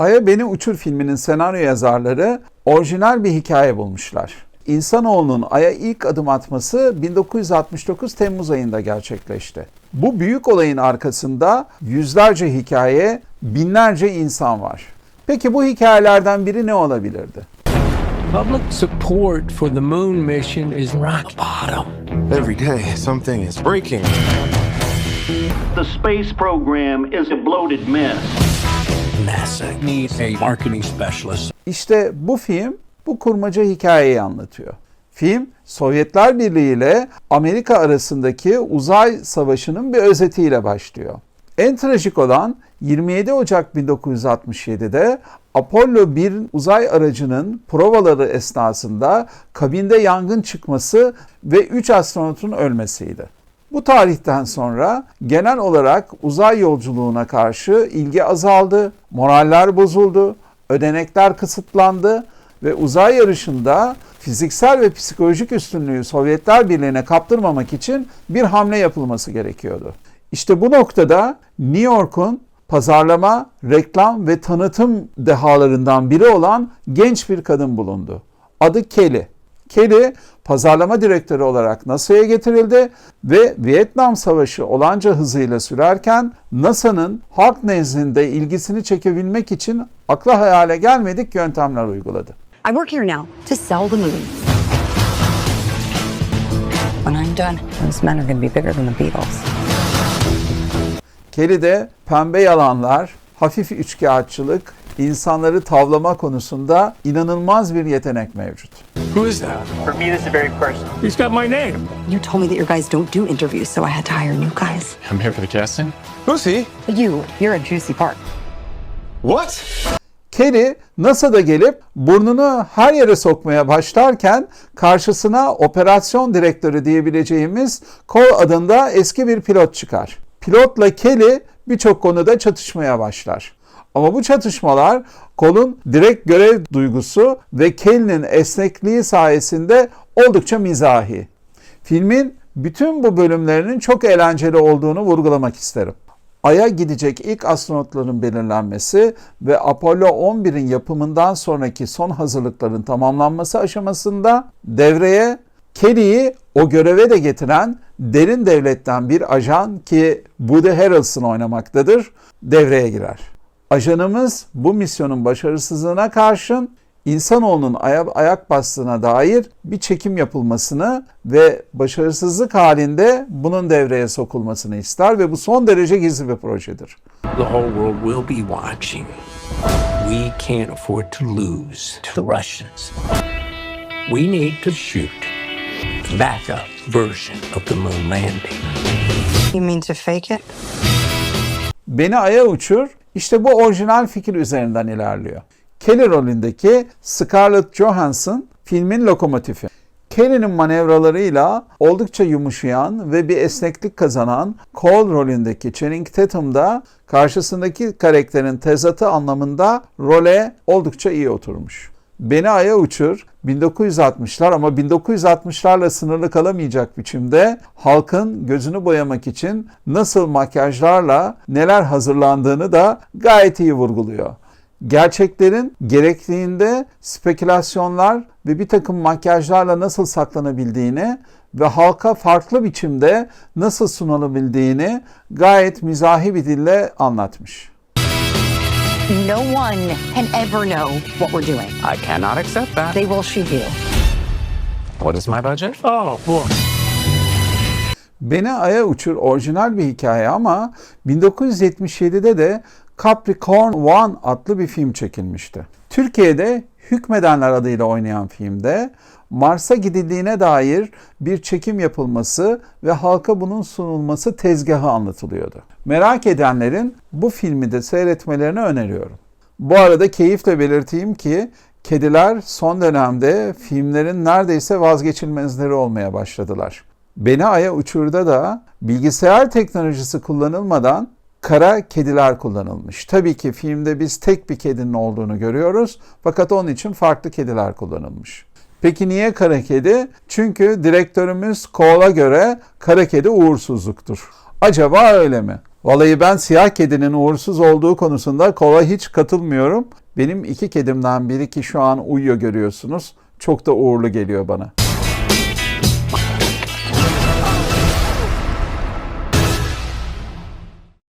Ay'a Beni Uçur filminin senaryo yazarları orijinal bir hikaye bulmuşlar. İnsanoğlunun Ay'a ilk adım atması 1969 Temmuz ayında gerçekleşti. Bu büyük olayın arkasında yüzlerce hikaye, binlerce insan var. Peki bu hikayelerden biri ne olabilirdi? Public support for the moon mission is rock bottom. Every day, something is breaking. The space program is a bloated mess. Needs a marketing specialist. İşte bu film bu kurmaca hikayeyi anlatıyor. Film Sovyetler Birliği ile Amerika arasındaki uzay savaşının bir özetiyle başlıyor. En trajik olan 27 Ocak 1967'de Apollo 1 uzay aracının provaları esnasında kabinde yangın çıkması ve 3 astronotun ölmesiydi. Bu tarihten sonra genel olarak uzay yolculuğuna karşı ilgi azaldı, moraller bozuldu, ödenekler kısıtlandı ve uzay yarışında fiziksel ve psikolojik üstünlüğü Sovyetler Birliği'ne kaptırmamak için bir hamle yapılması gerekiyordu. İşte bu noktada New York'un pazarlama, reklam ve tanıtım dehalarından biri olan genç bir kadın bulundu. Adı Kelly. Kelly pazarlama direktörü olarak NASA'ya getirildi ve Vietnam Savaşı olanca hızıyla sürerken NASA'nın halk nezdinde ilgisini çekebilmek için akla hayale gelmedik yöntemler uyguladı. I work here now to sell the moon. When I'm done, those men are going to be bigger than the Beatles. Kelly'de pembe yalanlar, hafif üçkağıtçılık, insanları tavlama konusunda inanılmaz bir yetenek mevcut. Who is that? For me, this is very personal. He's got my name. You told me that your guys don't do interviews, so I had to hire new guys. I'm here for the casting. Who's he? You, you're a juicy part. What? Kelly NASA'da gelip burnunu her yere sokmaya başlarken karşısına operasyon direktörü diyebileceğimiz Cole adında eski bir pilot çıkar. Pilotla Kelly birçok konuda çatışmaya başlar. Ama bu çatışmalar Cole'un direkt görev duygusu ve Kelly'nin esnekliği sayesinde oldukça mizahi. Filmin bütün bu bölümlerinin çok eğlenceli olduğunu vurgulamak isterim. Ay'a gidecek ilk astronotların belirlenmesi ve Apollo 11'in yapımından sonraki son hazırlıkların tamamlanması aşamasında devreye Kelly'yi o göreve de getiren derin devletten bir ajan ki Woody Harrelson oynamaktadır devreye girer. Ajanımız bu misyonun başarısızlığına karşın insanoğlunun aya- ayak bastığına dair bir çekim yapılmasını ve başarısızlık halinde bunun devreye sokulmasını ister ve bu son derece gizli bir projedir. The whole world will be watching. We can't afford to lose to the Russians. We need to shoot the backup version of the moon landing. You mean to fake it? Beni Ay'a uçur işte bu orijinal fikir üzerinden ilerliyor. Kelly rolündeki Scarlett Johansson filmin lokomotifi. Kelly'nin manevralarıyla oldukça yumuşayan ve bir esneklik kazanan Cole rolündeki Channing Tatum da karşısındaki karakterin tezatı anlamında role oldukça iyi oturmuş. Beni Ay'a uçur 1960'lar ama 1960'larla sınırlı kalamayacak biçimde halkın gözünü boyamak için nasıl makyajlarla neler hazırlandığını da gayet iyi vurguluyor. Gerçeklerin gerektiğinde spekülasyonlar ve bir takım makyajlarla nasıl saklanabildiğini ve halka farklı biçimde nasıl sunulabildiğini gayet mizahi bir dille anlatmış. No one can ever know what we're doing. I cannot accept that. They will shoot you. What is my budget? Oh, boy. Beni Ay'a Uçur orijinal bir hikaye ama 1977'de de Capricorn One adlı bir film çekilmişti. Türkiye'de Hükmedenler adıyla oynayan filmde Mars'a gidildiğine dair bir çekim yapılması ve halka bunun sunulması tezgahı anlatılıyordu. Merak edenlerin bu filmi de seyretmelerini öneriyorum. Bu arada keyifle belirteyim ki kediler son dönemde filmlerin neredeyse vazgeçilmezleri olmaya başladılar. Beni Ay'a Uçur'da da bilgisayar teknolojisi kullanılmadan kara kediler kullanılmış. Tabii ki filmde biz tek bir kedinin olduğunu görüyoruz fakat onun için farklı kediler kullanılmış. Peki niye kara kedi? Çünkü direktörümüz Cole'a göre kara kedi uğursuzluktur. Acaba öyle mi? Vallahi ben siyah kedinin uğursuz olduğu konusunda kola hiç katılmıyorum. Benim iki kedimden biri ki şu an uyuyor görüyorsunuz. Çok da uğurlu geliyor bana.